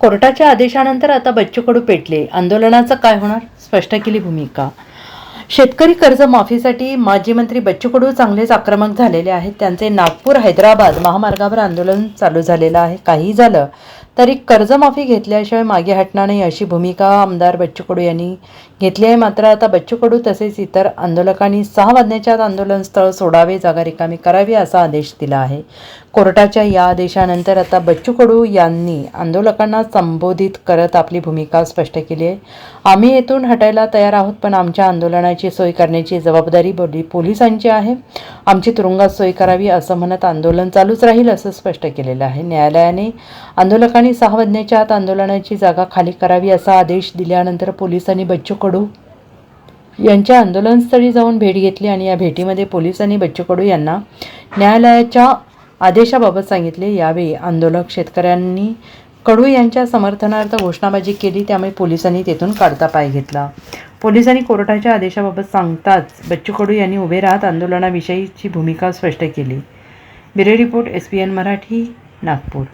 कोर्टाच्या आदेशानंतर आता बच्चू कडू पेटले. आंदोलनाचं काय होणार? स्पष्ट केली भूमिका. शेतकरी कर्ज माफीसाठी माजी मंत्री बच्चू कडू चांगलेच आक्रमक झालेले आहेत. त्यांचे नागपूर हैदराबाद महामार्गावर आंदोलन चालू झालेलं आहे. काही झालं तरी कर्जमाफी घेतल्याशिवाय मागे हटणार नाही अशी भूमिका आमदार बच्चू कडू यांनी घेतली आहे. मात्र आता बच्चू कडू तसेच इतर आंदोलकांनी सहा वाजण्याच्या आंदोलन स्थळ सोडावे जागा रिकामी करावी असा आदेश दिला आहे. कोर्टाच्या या आदेशानंतर आता बच्चू कडू यांनी आंदोलकांना संबोधित करत आपली भूमिका स्पष्ट केली आहे. आम्ही येथून हटायला तयार आहोत पण आमच्या आंदोलनाची सोय करण्याची जबाबदारी बोली पोलिसांची आहे. आमची तुरुंगात सोय करावी असं म्हणत आंदोलन चालूच राहील असं स्पष्ट केलेलं आहे. न्यायालयाने आंदोलकांनी सहा वाजण्याच्या आत आंदोलनाची जागा खाली करावी असा आदेश दिल्यानंतर पोलिसांनी बच्चू कडू यांच्या आंदोलनस्थळी जाऊन भेट घेतली आणि या भेटीमध्ये पोलिसांनी बच्चू कडू यांना न्यायालयाच्या आदेशाबाबत सांगितले. यावेळी आंदोलक शेतकऱ्यांनी कडू यांच्या समर्थनार्थ घोषणाबाजी केली. त्यामुळे पोलिसांनी तेथून काढता पाय घेतला. पोलिसांनी कोर्टाच्या आदेशाबाबत सांगताच बच्चू कडू यांनी उभे राहत आंदोलनाविषयीची भूमिका स्पष्ट केली. Bureau report S P N Marathi Nagpur.